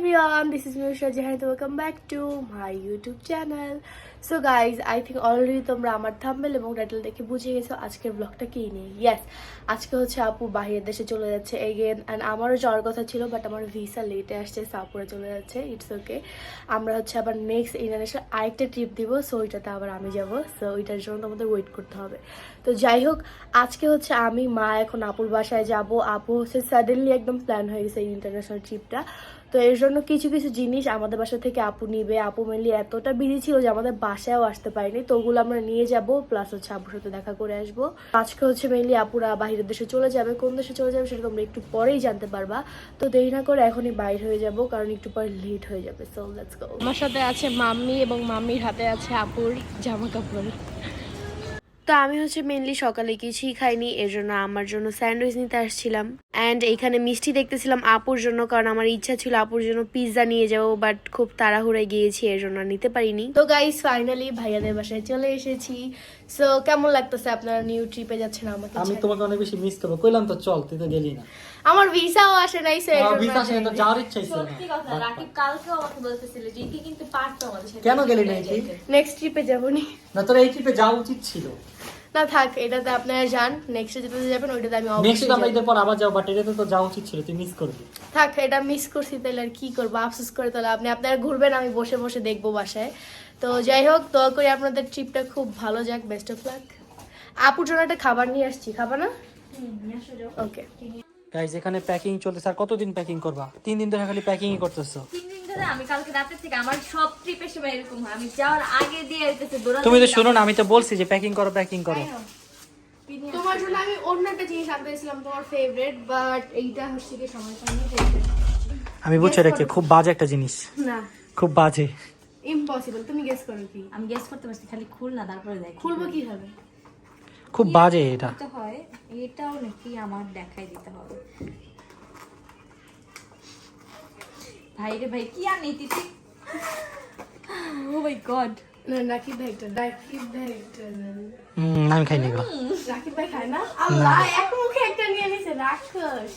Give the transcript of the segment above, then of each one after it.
everyone, this is Mirusha Jahan. Welcome back to my YouTube channel. So guys I think already তোমরা আমার thumbnail এবং title দেখে বুঝে গেছো আজকের ব্লগটা কি নিয়ে ইয়েস আজকে হচ্ছে আপু বাহিরের দেশে চলে যাচ্ছে এগেন অ্যান্ড আমারও যাওয়ার কথা ছিল বাট আমার ভিসা লেটে আসছে সাপুরে চলে যাচ্ছে ইটস ওকে আমরা হচ্ছে আবার নেক্সট ইন্টারন্যাশনাল আরেকটা ট্রিপ দিব সো ওইটাতে আবার আমি যাব সো ওইটার জন্য তোমাদের ওয়েট করতে হবে তো যাই হোক আজকে হচ্ছে আমি মা এখন আপুর বাসায় যাব আপু হচ্ছে সাডেনলি একদম প্ল্যান হয়ে গেছে এই ইন্টারন্যাশনাল ট্রিপটা তো এর জন্য কিছু কিছু জিনিস আমাদের বাসা থেকে আপু নিবে। আপু মেনলি এতটা বিজি ছিল যে আমাদের বাসায়ও আসতে পারিনি। তো ওগুলো আমরা নিয়ে যাব প্লাস হচ্ছে আপুর সাথে দেখা করে আসব। আজকে হচ্ছে মেনলি আপুরা বাইরের দেশে চলে যাবে। কোন দেশে চলে যাবে সেটা তোমরা একটু পরেই জানতে পারবা। তো দেরি না করে এখনই বাইর হয়ে যাব, কারণ একটু পরে লেট হয়ে যাবে। সো লেটস গো আমার সাথে আছে মাম্মি এবং মাম্মির হাতে আছে আপুর জামা কাপড় তো আমি হচ্ছে মেনলি সকালে কিছুই খাইনি এর জন্য আমার জন্য স্যান্ডউইচ নিতে আসছিলাম। অ্যান্ড এখানে মিষ্টি দেখতেছিলাম আপুর জন্য, কারণ আমার ইচ্ছা ছিল আপুর জন্য পিৎজা নিয়ে যাব বাট খুব তাড়াহুড়ায় গিয়েছি এর জন্য নিতে পারিনি। তো গাইস ফাইনালি ভাইয়াদের বাসায় চলে এসেছি। সো কেমন লাগতেছে আপনারা নিউ ট্রিপে যাচ্ছেন আমাকে আমি তোমাকে অনেক বেশি মিস করব। কইলাম তো চল তুই তো গেলি না। আমার ভিসাও আসে নাই সো এর আমার ভিসা শেষে তো যাওয়ার ইচ্ছাই ছিল সত্যি কথা রাকিব কালকেও আমাকে বলতেছিল যে ইতি কিন্তু পারতো আমাদের সাথে কেন গেলি না ইতি? নেক্সট ট্রিপে যাব নি না তোর এই ট্রিপে যাওয়া উচিত ছিল। না থাক এটাতে আপনারা যান। নেক্সট যেতে যাবেন ওইটাতে আমি নেক্সট অবশ্যই আমরা যাব। ঈদের পর আবার যাব বাট এটাতে তো যাওয়া উচিত ছিল তুই মিস করবি। থাক এটা মিস করছি তাহলে আর কি করব? আফসোস করে তাহলে আপনি আপনারা ঘুরবেন আমি বসে বসে দেখব বাসায়। তো যাই হোক দোয়া করি আপনাদের ট্রিপটা খুব ভালো যাক বেস্ট অফ লাক আপুর জন্য একটা খাবার নিয়ে আসছি খাবার না? ওকে গাইজ এখানে প্যাকিং চলতেছে আর কতদিন প্যাকিং করবা? তিন দিন ধরে খালি প্যাকিংই করতেছো। তিন দিন ধরে আমি কালকে রাতের থেকে আমার সব ট্রিপের সময় এরকম হয়। আমি যাওয়ার আগে দিয়ে আইতেছে দৌড়া তুমি তো শোনো না আমি তো বলছি যে প্যাকিং করো প্যাকিং করো। তোমার জন্য আমি অন্য একটা জিনিস আনতে গেছিলাম তোমার ফেভারিট বাট এইটা হচ্ছে কি সময় পাইনি আমি বুঝছি এটা কি খুব বাজে একটা জিনিস। না। খুব বাজে। ইম্পসিবল তুমি গেস করো কি? আমি গেস করতে পারছি খালি খুল না তারপরে দেখ। খুলবো কীভাবে? খুব বাজে এটা। তো হয় এটাও নাকি আমার দেখাই দিতে হবে। ভাই রে ভাই কি আনি তিতি ও মাই গড না রাকিব ভাই রাকিব ভাই হুম, আমি খাইনি এগুলো। রাকিব ভাই খায় না? আল্লাহ এক মুখে একটা নিয়ে নিছে রাক্ষস।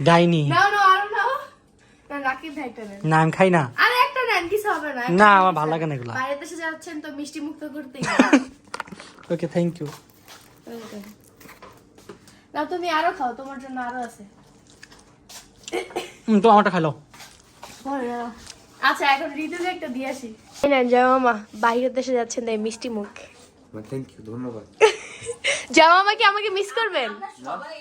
ডাইনি। আরও না রাকিব ভাই একটা না আমি খাই না। আরে হবে না। না আমার ভালো লাগে না এগুলো। বাইরের দেশে যাচ্ছেন তো মিষ্টি মুক্ত করতে ওকে থ্যাংক ইউ না তুমি আরও খাও তোমার জন্য আরও আছে। তো আমারটা আচ্ছা এখন ঋতুকে একটা দিয়ে আসি। জামামা বাইরের দেশে যাচ্ছেন তাই মিষ্টি মুখ থ্যাংক ইউ ধন্যবাদ জামামা কি আমাকে মিস করবেন? সবাই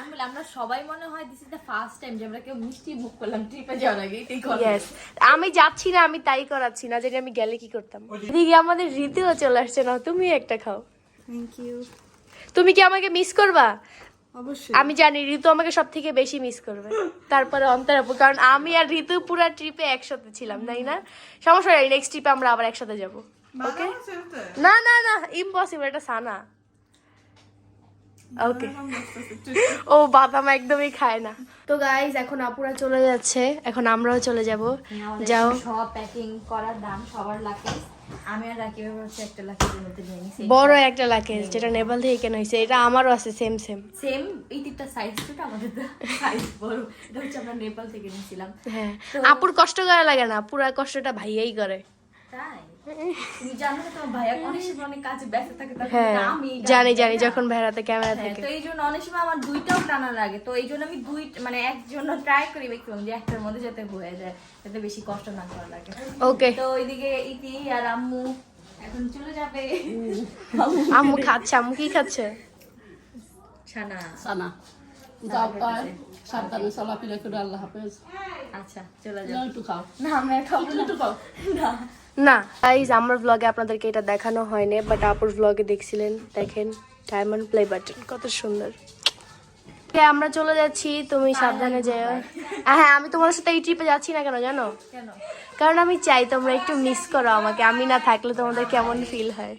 আমি বলি, আমরা সবাই মনে হয় this is the first time যে আমরা কেউ মিষ্টি মুখ করলাম ট্রিপে যাওয়ার আগে এটাই ইয়েস আমি যাচ্ছি না আমি তাই করাচ্ছি না যদি আমি গেলে কি করতাম? এদিকে আমাদের ঋতুও চলে আসছে না তুমি একটা খাও। থ্যাংক ইউ তুমি কি আমাকে মিস করবা? অবশ্যই। আমি জানি ঋতু আমাকে সব থেকে বেশি মিস করবে। তারপরে অন্তরাপু কারণ আমি আর ঋতু পুরো ট্রিপে একসাথে ছিলাম তাই না? সমস্যা নেই নেক্সট ট্রিপে আমরা আবার একসাথে যাব ওকে না না না ইম্পসিবল এটা সানা। ওকে ও বাদাম একদমই খায় না। তো গাইজ এখন আপুরা চলে যাচ্ছে। এখন আমরাও চলে যাব। যাও। সব প্যাকিং করার দাম সবার লাকেজ আমি আর রাকিব হচ্ছে একটা লাকেজের মধ্যে নিয়ে নিছি। বড় একটা লাকেজ যেটা নেপাল থেকে কেনা হয়েছে। এটা আমারও আছে সেম সেম সেম এই তিনটা সাইজ ছোট আমাদের সাইজ বড়। এটা হচ্ছে আমরা নেপাল থেকে নিয়েছিলাম। হ্যাঁ। আপুর কষ্ট করা লাগে না। পুরা কষ্টটা ভাইয়াই করে। তাই? তুমি জানো না তোমার ভাইয়া অনেক সময় অনেক কাজে ব্যস্ত থাকে হ্যাঁ আমি জানি জানি যখন ভাইরাতে ক্যামেরা হ্যাঁ, থাকে। তো এই জন্য অনেক সময় আমার দুইটাও টানা লাগে তো এই জন্য আমি দুই মানে একজন ট্রাই করি ম্যাক্সিমাম যে একটার মধ্যে যাতে হয়ে যায় যাতে বেশি কষ্ট না করা লাগে। ওকে তো ওইদিকে ইতি আর আম্মু এখন চলে যাবে। আম্মু খাচ্ছে আম্মু কি খাচ্ছে? ছানা। সানা যাও সাবধানে চলাফেরা করে আল্লাহ হাফেজ। আচ্ছা চলে যাও। একটু খাও। না আমরা খাব একটু খাও। না। না। গাইজ আমার ব্লগে আপনাদেরকে এটা দেখানো হয়নি বাট আপুর ব্লগে দেখছিলেন দেখেন ডায়মন্ড প্লে বাটন কত সুন্দর। আমরা চলে যাচ্ছি তুমি সাবধানে যেও। হ্যাঁ আমি তোমার সাথে এই ট্রিপে যাচ্ছি না কেন জানো? কারণ আমি চাই তোমরা একটু মিস করো আমাকে আমি না থাকলে তোমাদের কেমন ফিল হয়।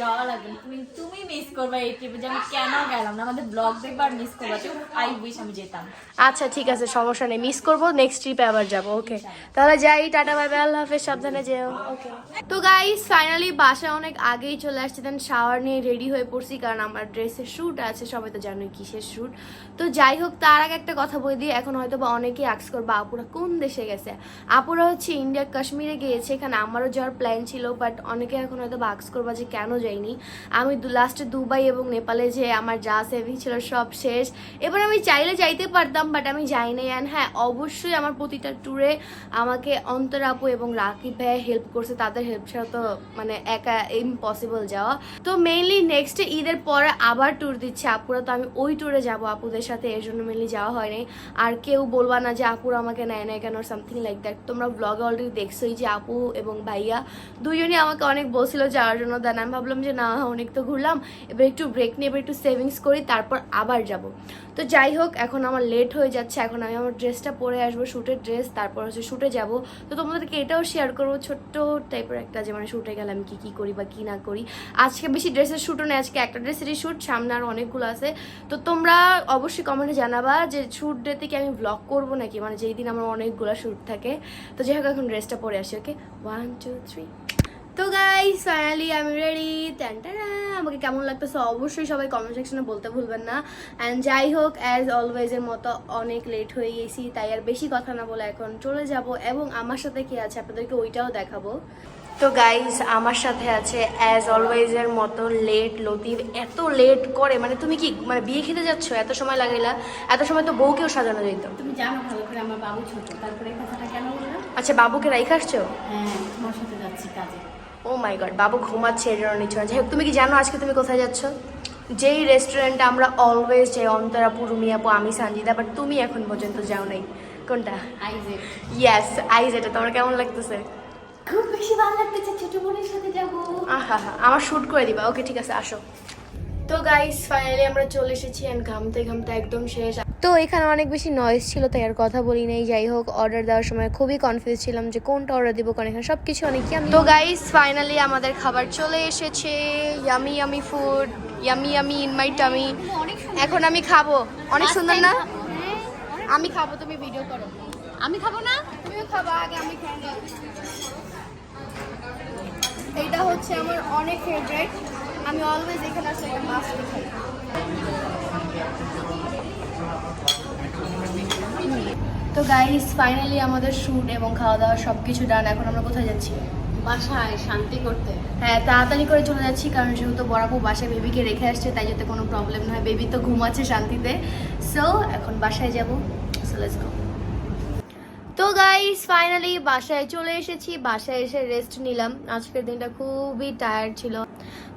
যাওয়া লাগবে। তুমি তুমি মিস করবা এই ট্রিপে যে আমি কেন গেলাম না? আমাদের ব্লগ দেখবা আর মিস করবা। তো আই উইশ আমি যেতাম। আচ্ছা ঠিক আছে, সমস্যা নেই। মিস করব নেক্সট ট্রিপে আবার যাব ওকে তাহলে যাই, টাটা বাই বাই আল্লাহ হাফেজ, সাবধানে যেও ওকে তো গাইস ফাইনালি বাসা অনেক আগেই চলে আসছে দেন শাওয়ার নিয়ে রেডি হয়ে পড়ছি, কারণ আমার ড্রেসের শ্যুট আছে, সবাই তো জানোই কিসের শ্যুট তো যাই হোক, তার আগে একটা কথা বলে দিই, এখন হয়তো বা অনেকেই আক্স করবে, আপুরা কোন দেশে গেছে? আপুরা হচ্ছে ইন্ডিয়া কাশ্মীরে গিয়েছে, এখানে আমারও যাওয়ার প্ল্যান ছিল বাট অনেকে এখন হয়তো বা আক্স করবা যে কেন যাইনি। আমি লাস্টে দুবাই এবং নেপালে যে আমার যা সেভিং ছিল সব শেষ। এবার আমি চাইলে যাইতে পারতাম বাট আমি যাই নাই। অ্যান্ড হ্যাঁ অবশ্যই আমার প্রতিটা ট্যুরে আমাকে অন্তর আপু এবং রাকিব ভাইয়া হেল্প করছে। তাদের হেল্প ছাড়া তো মানে একা ইম্পসিবল যাওয়া। তো মেইনলি নেক্সট ঈদের পরে আবার ট্যুর দিচ্ছে আপুরা। তো আমি ওই ট্যুরে যাব আপুদের সাথে। এর জন্য মেনলি যাওয়া হয়নি আর কেউ বলবা না যে আপুরা আমাকে নেয় না কেন? সামথিং লাইক দ্যাট তোমরা ব্লগে অলরেডি দেখছোই যে আপু এবং ভাইয়া দুজনই আমাকে অনেক বলছিল যাওয়ার জন্য। দেন আমি ভাবলাম যে না, অনেক তো ঘুরলাম, এবার একটু ব্রেক নিয়ে এবার একটু সেভিংস করি, তারপর আবার যাব। তো যাই হোক, এখন আমার লেট হয়ে যাচ্ছে, এখন আমি আমার ড্রেসটা পরে আসব শ্যুটের ড্রেস তারপর হচ্ছে শ্যুটে যাব। তো তোমাদেরকে এটাও শেয়ার করব, ছোট্ট টাইপের একটা যে মানে শ্যুটে গেলে আমি কী কী করি বা কী না করি। আজকে বেশি ড্রেসের শ্যুটও নেই, আজকে একটা ড্রেসেরই শ্যুট সামনে আরও অনেকগুলো আছে। তো তোমরা অবশ্যই কমেন্টে জানাবা যে শ্যুট ডেতে কি আমি ব্লগ করব নাকি? মানে যেই দিন আমার অনেকগুলো শ্যুট থাকে। তো যাই হোক, এখন ড্রেসটা পরে আসি ওকে ওয়ান টু থ্রি তো গাইস ফাইনালি আমি রেডি ট্যান্টারা আমাকে কেমন লাগতেছে অবশ্যই সবাই কমেন্ট সেকশনে বলতে ভুলবেন না। অ্যান্ড যাই হোক অ্যাজ অলওয়েজের মতো অনেক লেট হয়ে গেছি তাই আর বেশি কথা না বলে এখন চলে যাব। এবং আমার সাথে কি আছে আপনাদেরকে ওইটাও দেখাবো। তো গাইস আমার সাথে আছে অ্যাজ অলওয়েজের মতো লেট লতিফ। এত লেট করে মানে তুমি কি মানে বিয়ে খেতে যাচ্ছ? এত সময় লাগাইলা এত সময় তো বউকেও সাজানো যেত। তুমি জানো ভালো করে আমার বাবু ছোট তারপরে কথাটা কেন বললাম? আচ্ছা বাবুকে রাইখে আসছো? হ্যাঁ তোমার সাথে যাচ্ছি কাজে। ও মাই গড বাবু ঘুমাচ্ছে এর জন্য নিচ্ছ না। যাই হোক তুমি কি জানো আজকে তুমি কোথায় যাচ্ছ? যেই রেস্টুরেন্টে আমরা অলওয়েজ যাই অন্তরাপু রুমিয়াপু আমি সঞ্জিদা বাট তুমি এখন পর্যন্ত যাও নাই। কোনটা? আইজেক ইয়াস আইজ এটা। তোমার কেমন লাগতেছে? খুব বেশি ভালো লাগতেছে ছোট বোনের সাথে যাব। আহা হা আমার শ্যুট করে দিবা। ওকে ঠিক আছে আসো। তো গাইস ফাইনালি আমরা চলে এসেছি এন্ড ঘামতে ঘামতে একদম শেষ। তো এখানে অনেক বেশি নয়েজ ছিল তাই আর কথা বলি নাই। যাই হোক অর্ডার দেওয়ার সময় খুবই কনফিউজ ছিলাম যে কোনটা অর্ডার দিব কারণ এখানে সব কিছু অনেক ইয়ামি তো গাইস ফাইনালি আমাদের খাবার চলে এসেছে। Yummy yummy food yummy yummy in my tummy এখন আমি খাব। অনেক সুন্দর না? আমি খাব তুমি ভিডিও করো। আমি খাব না? তুমিও খাবা আগে আমি খাই এইটা হচ্ছে আমার অনেক ফেভারিট আমি অলওয়েজ এখানে আসলে এটা মাস্ট খাই তো গাইস ফাইনালি আমাদের শ্যুট এবং খাওয়া দাওয়া সব কিছু ডান এখন আমরা কোথায় যাচ্ছি? বাসায় শান্তি করতে। হ্যাঁ তাড়াতাড়ি করে চলে যাচ্ছি কারণ যেহেতু বরাবর বাসায় বেবিকে রেখে আসছে তাই যাতে কোনো প্রবলেম না হয়। বেবি তো ঘুমাচ্ছে শান্তিতে। সো এখন বাসায় যাব। সো লেটস গো তো গাইস ফাইনালি বাসায় চলে এসেছি। বাসায় এসে রেস্ট নিলাম। আজকের দিনটা খুবই টায়ার্ড ছিল।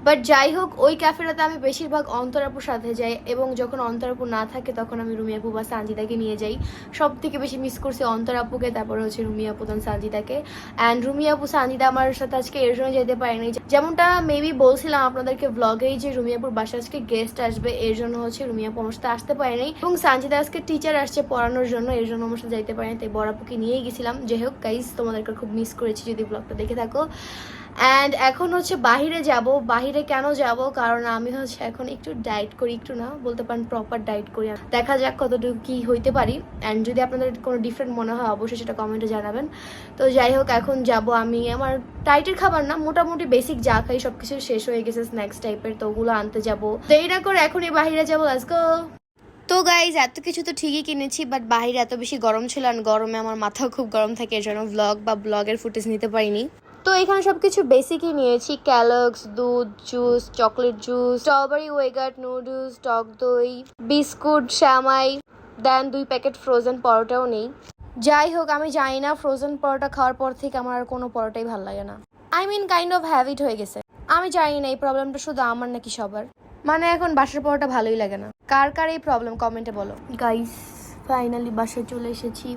বাট যাই হোক ওই ক্যাফেটাতে আমি বেশিরভাগ অন্তরাপুর সাথে যাই এবং যখন অন্তরাপুর না থাকে তখন আমি রুমিয়াপু বা সানজিদাকে নিয়ে যাই। সব থেকে বেশি মিস করছি অন্তরাপুকে, তারপরে হচ্ছে রুমিয়াপু তখন সানজিদাকে। অ্যান্ড রুমিয়াপু সানজিদা আমার সাথে আজকে এর জন্য যেতে পারেনি। যেমনটা মেবি বলছিলাম আপনাদেরকে ব্লগেই যে রুমিয়াপুর বাসায় আজকে গেস্ট আসবে, এর জন্য হচ্ছে রুমিয়াপু আমার সাথে আসতে পারেনি। এবং সানজিদা আজকে টিচার আসছে পড়ানোর জন্য, এর জন্য আমার সাথে যাইতে পারেনি, তাই বড়াপুকে নিয়েই গেছিলাম। যাই হোক গাইজ তোমাদেরকে খুব মিস করেছি যদি ব্লগটা দেখে থাকো। অ্যান্ড এখন হচ্ছে বাহিরে যাব। বাহিরে কেন যাব? কারণ আমি হচ্ছে এখন একটু ডায়েট করি, একটু না বলতে পারেন প্রপার ডায়েট করি। দেখা যাক কতটুকু কি হইতে পারি। অ্যান্ড যদি আপনাদের কোনো ডিফারেন্ট মনে হয়, অবশ্যই সেটা কমেন্টে জানাবেন। তো যাই হোক, এখন যাব আমি। আমার টাইটের খাবার না, মোটামুটি বেসিক যা খাই সব কিছু শেষ হয়ে গেছে স্ন্যাক্স টাইপের তো ওগুলো আনতে যাব। দেরি না করে এখনই বাহিরে যাব গো তো গাইজ এত কিছু তো ঠিকই কিনেছি বাট বাইরে এত বেশি গরম ছিল আর গরমে আমার মাথাও খুব গরম থাকে, এর জন্য ব্লগ বা ব্লগের ফুটেজ নিতে পারিনি। তো এখানে সব কিছু বেসিকই নিয়েছি ক্যালক্স দুধ juice chocolate juice strawberry yogurt noodles টক দই, বিস্কুট, শ্যামাই দেন দুই প্যাকেট ফ্রোজেন পরোটাও নেই। যাই হোক, আমি জানি না ফ্রোজেন পরোটা খাওয়ার পর থেকে আমার আর কোনো পরোটাই ভালো লাগে না। I mean kind of habit হয়ে গেছে। আমি জানি না এই প্রবলেমটা শুধু আমার নাকি সবার। মানে এখন বাসার পরোটা ভালোই লাগে না। কার কার এই প্রবলেম কমেন্টে বলো। গাইস ফাইনালি বাসায় চলে এসেছি।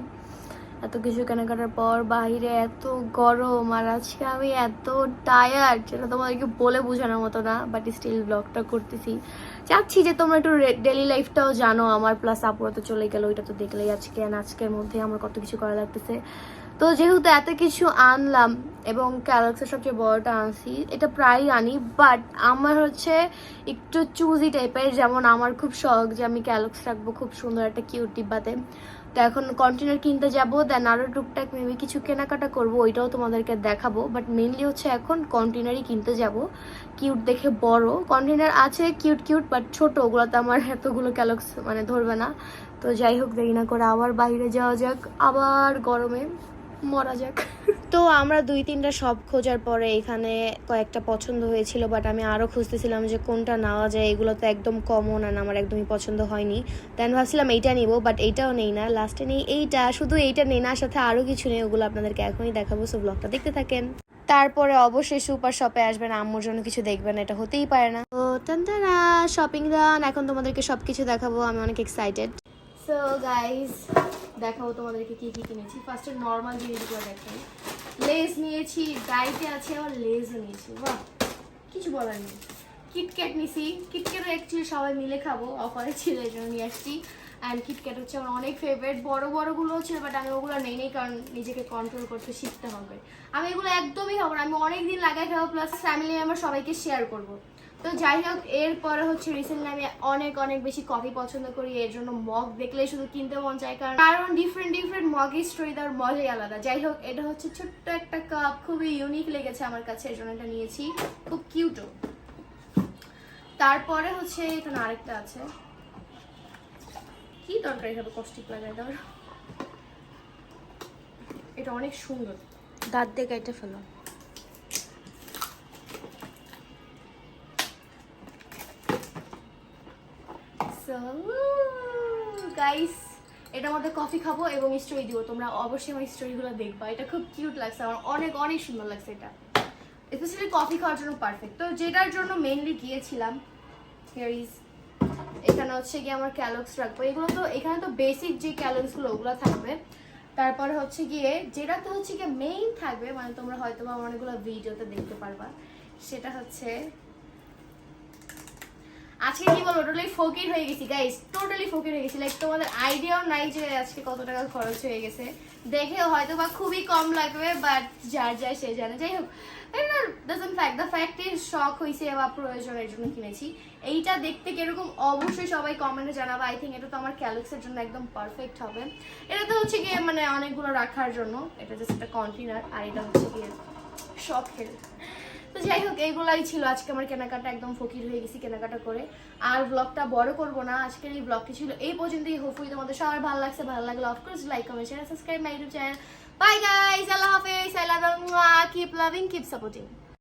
এত কিছু কেনাকাটার পর বাইরে এত গরম, আর আজকে আমি এত টায়ার্ড যেটা তোমাদেরকে বলে বোঝানোর মতো না বাট স্টিল ব্লগটা করতেছি। চাচ্ছি যে তোমরা একটু ডেলি লাইফটাও জানো, আমার প্লাস আপুরা তো চলে গেলো, ওইটা তো দেখলেই আজকে আজকের মধ্যে আমার কত কিছু করা লাগতেছে। তো যেহেতু এত কিছু আনলাম, এবং ক্যালাক্সের সবচেয়ে বড়টা আনছি, এটা প্রায় আনি বাট আমার হচ্ছে একটু চুজি টাইপের যেমন আমার খুব শখ যে আমি ক্যালক্স রাখব, খুব সুন্দর একটা কিউট ডিব্বাতে। তো এখন কন্টেনার কিনতে যাব দেন আরও টুকটাক মেবি কিছু কেনাকাটা করব, ওইটাও তোমাদেরকে দেখাবো। বাট মেনলি হচ্ছে এখন কন্টেনারই কিনতে যাব। কিউট দেখে বড়। কন্টেনার আছে কিউট কিউট বাট ছোট, ওগুলোতে আমার এতগুলো ক্যালক্স মানে ধরবে না। তো যাই হোক, দেরি না করে আবার বাইরে যাওয়া যাক। আবার গরমে। মরা যাক। তো আমরা দুই তিনটা সব খোঁজার পরে এখানে কয়েকটা পছন্দ হয়েছিল বাট আমি আরও খুঁজতেছিলাম যে কোনটা নেওয়া যায়। এগুলো তো একদম কমন আর আমার একদমই পছন্দ হয়নি। দেন ভাবছিলাম এইটা নিব বাট এইটাও নেই না। লাস্টে নেই এইটা, শুধু এইটা নেই, না, সাথে আরও কিছু নেই, ওগুলো আপনাদেরকে এখনই দেখাবো সো ব্লগটা দেখতে থাকেন। তারপরে অবশ্যই সুপার শপে আসবেন, আম্মুর জন্য কিছু দেখবেন, এটা হতেই পারে না। তো টানটানা শপিং ডান এখন তোমাদেরকে সব কিছু দেখাবো, আমি অনেক এক্সাইটেড সো গাইস দেখাবো তোমাদেরকে কি কি কিনেছি। ফার্স্টে নর্মাল জিনিসগুলো দেখাই। লেজ নিয়েছি ডাইটে আছে, আবার লেসও নিয়েছি। বাহ, কিছু বলার নেই। কিটক্যাট নিছি। কিটক্যাটও অ্যাকচুয়ালি সবাই মিলে খাব। অফারে ছিল এই জন্য নিয়ে আসছি। অ্যান্ড কিটক্যাট হচ্ছে আমার অনেক ফেভারিট বড় বড়গুলোও ছিল বাট আমি ওগুলো নেই নেই, কারণ নিজেকে কন্ট্রোল করতে শিখতে হবে। আমি এগুলো একদমই খাব না। আমি অনেক দিন লাগাই খাব প্লাস ফ্যামিলি মেম্বার সবাইকে শেয়ার করব। তো যাই হোক, এরপরে হচ্ছে রিসেন্টলি আমি অনেক অনেক বেশি কফি পছন্দ করি। এর জন্য মগ দেখলে শুধু কিনতে মন চায়, কারণ কারণ ডিফারেন্ট ডিফারেন্ট মগের স্টোরি তার মজাই আলাদা। যাই হোক, এটা হচ্ছে ছোট্ট একটা কাপ খুবই ইউনিক লেগেছে আমার কাছে, এর জন্য এটা নিয়েছি। খুব কিউটও তারপরে হচ্ছে এখানে আরেকটা আছে। কি দরকার এভাবে কষ্টিক লাগাই দেওয়ার এটা অনেক সুন্দর। দাঁত দিয়ে কেটে ফেলো। সো গাইস এটার মধ্যে কফি খাব এবং স্টোরি দিব। তোমরা অবশ্যই আমার স্টোরিগুলো দেখবা। এটা খুব কিউট লাগছে, আমার অনেক অনেক সুন্দর লাগছে এটা। স্পেশালি কফি খাওয়ার জন্য পারফেক্ট তো যেটার জন্য মেনলি গিয়েছিলাম হিয়ার ইজ এখানে হচ্ছে গিয়ে আমার ক্যালক্স রাখব। এগুলো তো, এখানে তো বেসিক যে ক্যালক্সগুলো ওগুলো থাকবে। তারপরে হচ্ছে গিয়ে, যেটা তো হচ্ছে গিয়ে মেইন থাকবে মানে তোমরা হয়তো বা অনেকগুলো ভিডিওতে দেখতে পারবা, সেটা হচ্ছে আজকে কি বলব টোটালি ফকির হয়ে গেছি গাইস টোটালি ফকির হয়ে গেছি। লাইক তোমাদের আইডিয়াও নাই যে আজকে কত টাকা খরচ হয়ে গেছে। দেখে হয়তো বা খুবই কম লাগবে বাট যার যায় সে জানে। যাই হোক doesn't fact the fact is শখ হয়েছে বা প্রয়োজনের জন্য কিনেছি। এইটা দেখতে কীরকম, অবশ্যই সবাই কমেন্টে জানাবে। আই থিঙ্ক এটা তো আমার ক্যালক্সের জন্য একদম পারফেক্ট হবে। এটা তো হচ্ছে গিয়ে মানে অনেকগুলো রাখার জন্য। এটা জাস্ট একটা কন্টেনার আর এটা হচ্ছে গিয়ে শখের তো যাই হোক, এইগুলাই ছিল। আজকে আমার কেনাকাটা একদম ফকির হয়ে গেছি কেনাকাটা করে। আর ব্লগটা বড় করব না আজকে এই ব্লগটি ছিল এই পর্যন্তই। হোপফুলি তোমাদের সবার ভালো লাগছে। ভালো লাগলে of course like comment share subscribe my YouTube channel bye guys আল্লাহ হাফেজ I love you keep loving keep supporting